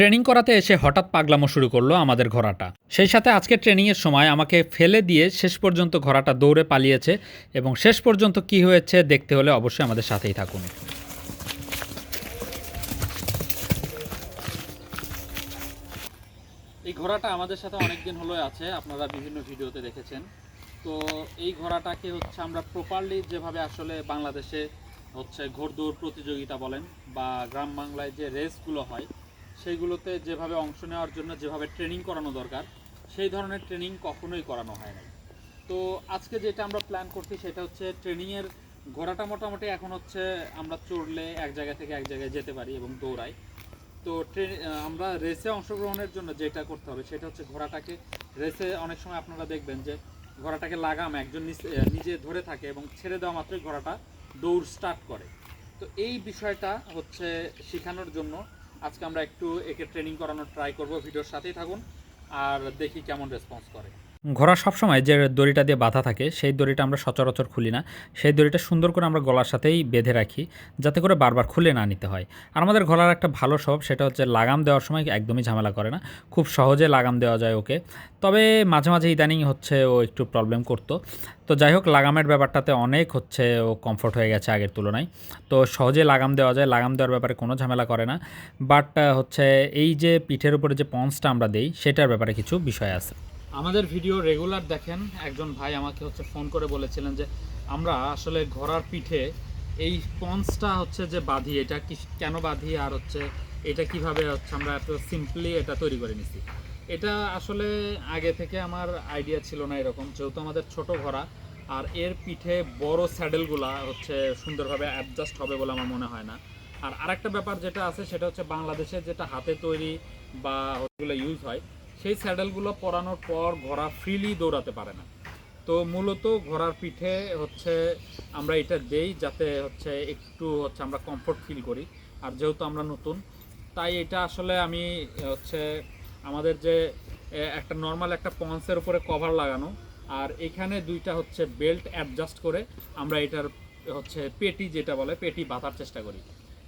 Training করাতে এসে হঠাৎ পাগলামো শুরু করল আমাদের ঘোড়াটা। সেই সাথে আজকে ট্রেনিংয়ের সময় আমাকে ফেলে দিয়ে শেষ পর্যন্ত ঘোড়াটা দৌড়ে পালিয়েছে এবং শেষ পর্যন্ত কি হয়েছে দেখতে হলে অবশ্যই আমাদের সাথেই থাকুন। এই ঘোড়াটা আমাদের সাথে অনেকদিন হলো আছে, আপনারা বিভিন্ন ভিডিওতে দেখেছেন। তো এই ঘোড়াটাকে হচ্ছে আমরা প্রপারলি যেভাবে আসলে বাংলাদেশে হচ্ছে ঘোড়দৌড় প্রতিযোগিতা বলেন বা গ্রাম বাংলায় যে রেসগুলো হয় সেইগুলোতে যেভাবে অংশ নেওয়ার জন্য যেভাবে ট্রেনিং করানো দরকার, সেই ধরনের ট্রেনিং কখনোই করানো হয় নাই। তো আজকে যেটা আমরা প্ল্যান করছি সেটা হচ্ছে ট্রেনিংয়ের ঘোড়াটা মোটামুটি এখন হচ্ছে আমরা চড়লে এক জায়গা থেকে এক জায়গায় যেতে পারি এবং দৌড়াই। তো ট্রেন আমরা রেসে অংশগ্রহণের জন্য যেটা করতে হবে সেটা হচ্ছে ঘোড়াটাকে রেসে অনেক সময় আপনারা দেখবেন যে ঘোড়াটাকে লাগাম একজন নিজে ধরে থাকে এবং ছেড়ে দেওয়া মাত্রই ঘোড়াটা দৌড় স্টার্ট করে। তো এই বিষয়টা হচ্ছে শেখানোর জন্য আজকে আমরা একটু একে ট্রেনিং করানোর ট্রাই করব, ভিডিওর সাথেই থাকুন, আর দেখি কেমন রেসপন্স করে। ঘোড়া সবসময় যে দড়িটা দিয়ে বাঁধা থাকে, সেই দড়িটা আমরা সচরাচর খুলি না। সেই দড়িটা সুন্দর করে আমরা গলার সাথেই বেঁধে রাখি, যাতে করে বারবার খুলে না নিতে হয়। আর আমাদের গলার একটা ভালো স্বভাব সেটা হচ্ছে লাগাম দেওয়ার সময় একদমই ঝামেলা করে না। খুব সহজে লাগাম দেওয়া যায় ওকে। তবে মাঝে মাঝে ইদানিং হচ্ছে ও একটু প্রবলেম করতো। তো যাই হোক, লাগামের ব্যাপারটাতে অনেক হচ্ছে ও কমফোর্ট হয়ে গেছে আগের তুলনায়। তো সহজে লাগাম দেওয়া যায়, লাগাম দেওয়ার ব্যাপারে কোনো ঝামেলা করে না। বাট হচ্ছে এই যে পিঠের উপরে যে পন্সটা আমরা দেই, সেটার ব্যাপারে কিছু বিষয় আছে। আমাদের ভিডিও রেগুলার দেখেন, একজন ভাই আমাকে হচ্ছে ফোন করে বলেছিলেন যে, আমরা আসলে ঘোড়ার পিঠে এই পন্সটা হচ্ছে যে বাঁধি, এটা কি কেন বাঁধি আর হচ্ছে এটা কীভাবে হচ্ছে আমরা এত সিম্পলি এটা তৈরি করে নিছি? এটা আসলে আগে থেকে আমার আইডিয়া ছিল না এরকম, যেহেতু আমাদের ছোট ঘোড়া আর এর পিঠে বড় স্যাডেলগুলা হচ্ছে সুন্দরভাবে অ্যাডজাস্ট হবে বলে আমার মনে হয় না। আর আরেকটা ব্যাপার যেটা আছে, সেটা হচ্ছে বাংলাদেশে যেটা হাতে তৈরি বা ওগুলো ইউজ হয় সেই স্যাডেলগুলো পরানোর পর ঘোড়া ফ্রিলি দৌড়াতে পারে না। তো মূলত ঘোড়ার পিঠে হচ্ছে আমরা এটা দেই যাতে হচ্ছে একটু হচ্ছে আমরা কমফোর্ট ফিল করি। আর যেহেতু আমরা নতুন, তাই এটা আসলে আমি হচ্ছে আমাদের যে একটা নর্মাল একটা পন্সের উপরে কভার লাগানো আর এখানে দুইটা হচ্ছে বেল্ট অ্যাডজাস্ট করে আমরা এটার হচ্ছে পেটি যেটা বলে, পেটি বাঁধার চেষ্টা করি।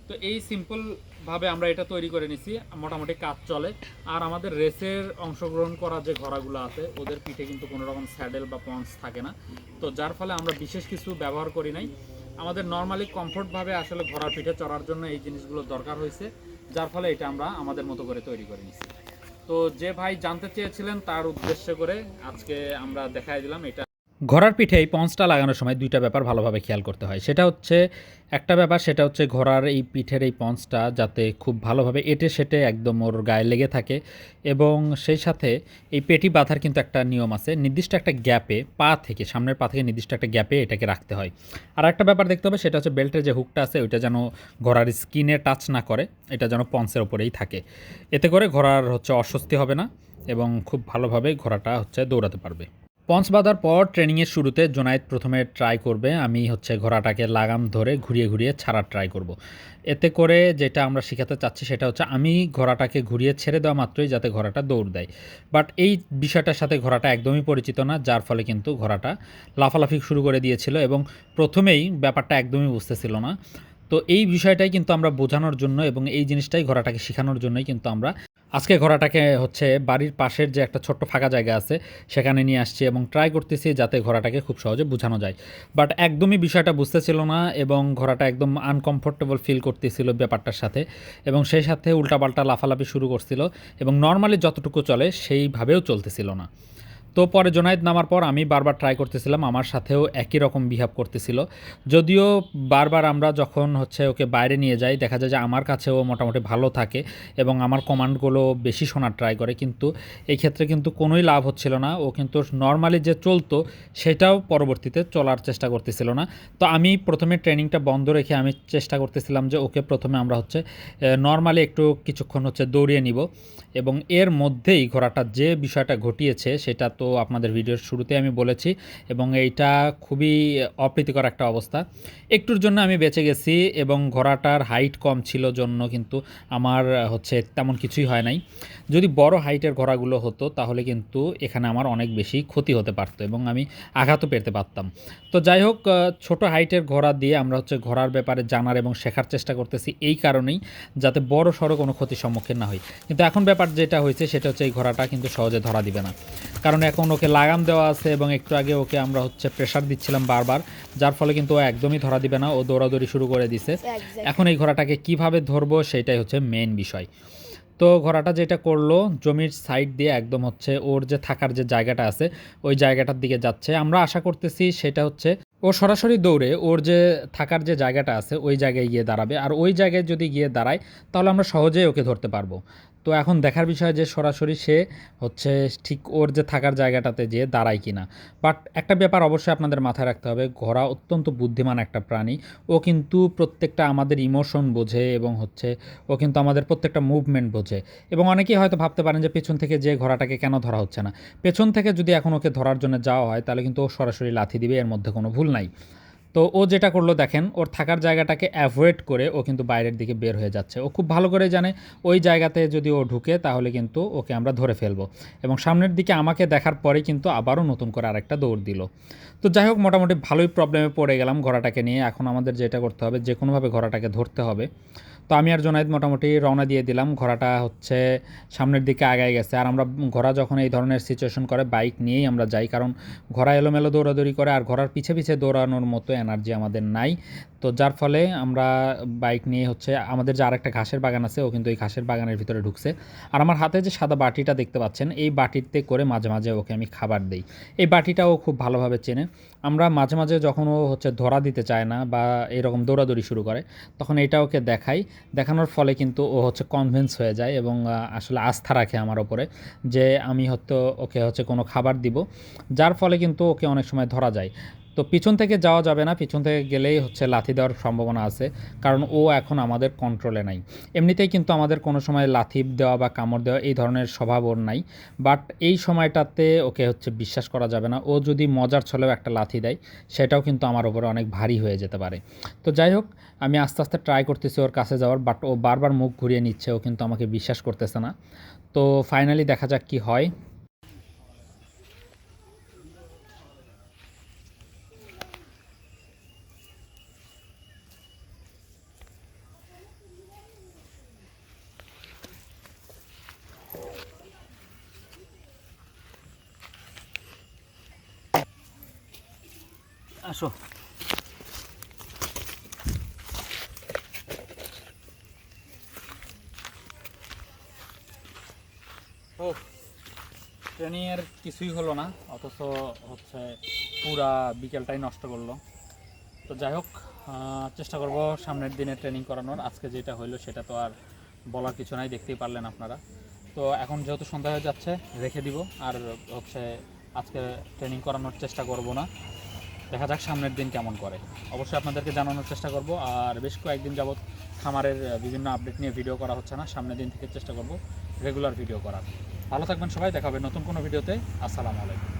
তো এই সিম্পলভাবে আমরা এটা তৈরি করে নিছি, মোটামুটি কাজ চলে। আর আমাদের রেসের অংশগ্রহণ করা যে ঘোড়াগুলো আছে, ওদের পিঠে কিন্তু কোনো রকম স্যাডেল বা পন্স থাকে না। তো যার ফলে আমরা বিশেষ কিছু ব্যবহার করি নাই। আমাদের নর্মালি কমফোর্টভাবে আসলে ঘোড়ার পিঠে চড়ার জন্য এই জিনিসগুলো দরকার হয়েছে, যার ফলে এটা আমরা আমাদের মতো করে তৈরি করে নিছি। তো যে ভাই জানতে চেয়েছিলেন তার উদ্দেশ্য করে আজকে আমরা দেখাই দিলাম, এটা ঘোড়ার পিঠে এই পঞ্চটা লাগানোর সময় দুইটা ব্যাপার ভালোভাবে খেয়াল করতে হয়। সেটা হচ্ছে, একটা ব্যাপার, সেটা হচ্ছে ঘোড়ার এই পিঠের এই পঞ্চটা যাতে খুব ভালোভাবে এটে সেটে একদম ওর গায়ে লেগে থাকে এবং সেই সাথে এই পেটি বাঁধার কিন্তু একটা নিয়ম আছে, নির্দিষ্ট একটা গ্যাপে, পা থেকে, সামনের পা থেকে নির্দিষ্ট একটা গ্যাপে এটাকে রাখতে হয়। আর একটা ব্যাপার দেখতে হবে, সেটা হচ্ছে বেল্টের যে হুকটা আছে, ওইটা যেন ঘোড়ার স্কিনে টাচ না করে, এটা যেন পঞ্চের ওপরেই থাকে। এতে করে ঘোড়ার হচ্ছে অস্বস্তি হবে না এবং খুব ভালোভাবে ঘোড়াটা হচ্ছে দৌড়াতে পারবে। পঞ্চ বাঁধার পর ট্রেনিংয়ের শুরুতে জোনায়েদ প্রথমে ট্রাই করবে। আমি হচ্ছে ঘোড়াটাকে লাগাম ধরে ঘুরিয়ে ঘুরিয়ে ছাড়ার ট্রাই করব। এতে করে যেটা আমরা শেখাতে চাচ্ছি সেটা হচ্ছে আমি ঘোড়াটাকে ঘুরিয়ে ছেড়ে দেওয়া মাত্রই যাতে ঘোড়াটা দৌড় দেয়। বাট এই বিষয়টার সাথে ঘোড়াটা একদমই পরিচিত না, যার ফলে কিন্তু ঘোড়াটা লাফালাফি শুরু করে দিয়েছিল এবং প্রথমেই ব্যাপারটা একদমই বুঝতেছিল না। তো এই বিষয়টাই কিন্তু আমরা বোঝানোর জন্য এবং এই জিনিসটাই ঘোড়াটাকে শেখানোর জন্যই কিন্তু আমরা আজকে ঘোড়াটাকে হচ্ছে বাড়ির পাশের যে একটা ছোট্ট ফাঁকা জায়গা আছে, সেখানে নিয়ে আসছি এবং ট্রাই করতেছি যাতে ঘোড়াটাকে খুব সহজে বোঝানো যায়। বাট একদমই বিষয়টা বুঝতেছিল না এবং ঘোড়াটা একদম আনকমফোর্টেবল ফিল করতেছিল ব্যাপারটার সাথে এবং সেই সাথে উল্টাপাল্টা লাফালাফি শুরু করছিল এবং নর্মালি যতটুকু চলে সেইভাবেও চলতেছিল না। তো পরে জোনায়েদ নামার পর আমি বারবার ট্রাই করতেছিলাম, আমার সাথেও একই রকম বিহেভ করতেছিল। যদিও বারবার আমরা যখন হচ্ছে ওকে বাইরে নিয়ে যাই, দেখা যায় যে আমার কাছেও মোটামুটি ভালো থাকে এবং আমার কমান্ডগুলো বেশি শোনার ট্রাই করে, কিন্তু এই ক্ষেত্রে কিন্তু কোনোই লাভ হচ্ছিল না। ও কিন্তু নর্মালি যে চলতো, সেটাও পরবর্তীতে চলার চেষ্টা করতেছিল না। তো আমি প্রথমে ট্রেনিংটা বন্ধ রেখে আমি চেষ্টা করতেছিলাম যে ওকে প্রথমে আমরা হচ্ছে নর্মালি একটু কিছুক্ষণ হচ্ছে দৌড়িয়ে নিব। এবং এর মধ্যেই ঘোড়াটা যে বিষয়টা ঘটিয়েছে, সেটা তো আপনাদের ভিডিওর শুরুতে আমি বলেছি এবং এইটা খুবই অপ্রীতিকর একটা অবস্থা। একটুর জন্য আমি বেঁচে গেছি এবং ঘোড়াটার হাইট কম ছিল জন্য কিন্তু আমার, হচ্ছে, তেমন কিছুই হয় নাই। যদি বড় হাইটের ঘোড়াগুলো হতো তাহলে কিন্তু এখানে আমার অনেক বেশি ক্ষতি হতে পারতো এবং আমি আঘাতও পেতে পারতাম। তো যাই হোক ছোট হাইটের ঘোড়া দিয়ে আমরা, হচ্ছে, ঘোড়ার ব্যাপারে জানার এবং শেখার চেষ্টা করতেছি এই কারণেই যাতে বড় সড়ো কোনো ক্ষতির সম্মুখীন না হই। কিন্তু এখন ব্যাপার যেটা হয়েছে সেটা হচ্ছে এই ঘোড়াটা কিন্তু সহজে ধরা দিবে না। কারণ এখন ওকে লাগাম দেওয়া আছে এবং একটু আগে ওকে আমরা হচ্ছে প্রেশার দিচ্ছিলাম বারবার যার ফলে কিন্তু ও একদমই ধরা দিবে না ও দৌড়াদৌড়ি শুরু করে দিছে। এখন এই ঘোড়াটাকে কীভাবে ধরবো সেটাই হচ্ছে মেন বিষয়। তো ঘোড়াটা যেটা করল জমির সাইড দিয়ে একদম হচ্ছে ওর যে থাকার যে জায়গাটা আছে ওই জায়গাটার দিকে যাচ্ছে। আমরা আশা করতেছি সেটা হচ্ছে ও সরাসরি দৌড়ে ওর যে থাকার যে জায়গাটা আছে ওই জায়গায় গিয়ে দাঁড়াবে। আর ওই জায়গায় যদি গিয়ে দাঁড়ায় তাহলে আমরা সহজেই ওকে ধরতে পারব। তো এখন দেখার বিষয় যে সরাসরি সে হচ্ছে ঠিক ওর যে থাকার জায়গাটাতে যেয়ে দাঁড়ায় কিনা। বাট একটা ব্যাপার অবশ্যই আপনাদের মাথায় রাখতে হবে, ঘোড়া অত্যন্ত বুদ্ধিমান একটা প্রাণী। ও কিন্তু প্রত্যেকটা আমাদের ইমোশন বোঝে এবং হচ্ছে ও কিন্তু আমাদের প্রত্যেকটা মুভমেন্ট বোঝে। এবং অনেকেই হয়তো ভাবতে পারেন যে পেছন থেকে যে ঘোড়াটাকে কেন ধরা হচ্ছে না। পেছন থেকে যদি এখন ওকে ধরার জন্য যাওয়া হয়, তাহলে কিন্তু ও সরাসরি লাথি দিবে, এর মধ্যে কোনো ভুল নাই। তো ও যেটা করল দেখেন, ওর থাকার জায়গাটাকে অ্যাভয়েড করে ও কিন্তু বাইরের দিকে বের হয়ে যাচ্ছে। ও খুব ভালো করে জানে, ওই জায়গাতে যদি ও ঢুকে তাহলে কিন্তু ওকে আমরা ধরে ফেলব। এবং সামনের দিকে আমাকে দেখার পরে কিন্তু আবারও নতুন করে আরেকটা দৌড় দিল। তো যাই হোক, মোটামুটি ভালোই প্রবলেমে পড়ে গেলাম ঘোড়াটাকে নিয়ে। এখন আমাদের যেটা করতে হবে যে কোনোভাবে ঘোড়াটাকে ধরতে হবে। তো আমি আর জোনায়েদ মোটামুটি রওনা দিয়ে দিলাম। ঘোড়াটা হচ্ছে সামনের দিকে আগায় গেছে। আর আমরা ঘোড়া যখন এই ধরনের সিচুয়েশন করে বাইক নিয়েই আমরা যাই। কারণ ঘোড়া এলোমেলো দৌড়াদৌড়ি করে আর ঘোড়ার পিছে পিছে দৌড়ানোর মতো এনার্জি আমাদের নাই। তো যার ফলে আমরা বাইক নিয়ে হচ্ছে আমাদের যে আরেকটা ঘাসের বাগান আছে, ও কিন্তু এই ঘাসের বাগানের ভিতরে ঢুকছে। আর আমার হাতে যে সাদা বাটিটা দেখতে পাচ্ছেন, এই বাটিতে করে মাঝে মাঝে ওকে আমি খাবার দিই। এই বাটিটা ও খুব ভালোভাবে চেনে। আমরা মাঝে মাঝে যখন ও হচ্ছে ধরা দিতে চায় না বা এরকম দৌড়াদৌড়ি শুরু করে, তখন এটা ওকে দেখাই। দেখানোর ফলে কিন্তু ও হচ্ছে কনভিন্স হয়ে যায় এবং আসলে আস্থা রাখে আমার ওপরে যে আমি হয়তো ওকে হচ্ছে কোনো খাবার দিব, যার ফলে কিন্তু ওকে অনেক সময় ধরা যায়। তো পিছন থেকে যাওয়া যাবে না, পিছন থেকে গেলেই হচ্ছে লাথি দেওয়ার সম্ভাবনা আছে, কারণ ও এখন আমাদের কন্ট্রোলে নাই। এমনিতেই কিন্তু আমাদের কোনো সময় লাথি দেওয়া বা কামড় দেওয়া এই ধরনের স্বভাব ওর নাই বাট এই সময়টাতে ওকে হচ্ছে বিশ্বাস করা যাবে না। ও যদি মজার ছলেও একটা লাথি দেয়, সেটাও কিন্তু আমার ওপরে অনেক ভারী হয়ে যেতে পারে। তো যাই হোক, আমি আস্তে আস্তে ট্রাই করতেছি ওর কাছে যাওয়ার বাট ও বারবার মুখ ঘুরিয়ে নিচ্ছে, ও কিন্তু আমাকে বিশ্বাস করতেছে না। তো ফাইনালি দেখা যাক কি হয়। আসো। ও ট্রেনিংয়ের কিছুই হলো না, অথচ হচ্ছে পুরা বিকেলটাই নষ্ট করল। তো যাই হোক চেষ্টা করব সামনের দিনে ট্রেনিং করানোর। আজকে যেটা হইল সেটা তো আর বলার কিছু নাই, দেখতেই পারলেন আপনারা। তো এখন যেহেতু সন্ধ্যা হয়ে যাচ্ছে, রেখে দিব। আর হচ্ছে আজকে ট্রেনিং করানোর চেষ্টা করব না। দেখা যাক সামনের দিন কেমন করে। অবশ্যই আপনাদেরকে জানানোর চেষ্টা করব, আর বেশ কয়েকদিন যাবৎ খামারের বিভিন্ন আপডেট নিয়ে ভিডিও করা হচ্ছে না, সামনের দিন থেকে চেষ্টা করব রেগুলার ভিডিও করার। ভালো থাকবেন সবাই দেখাবে নতুন কোনো ভিডিওতে আসসালামু আলাইকুম।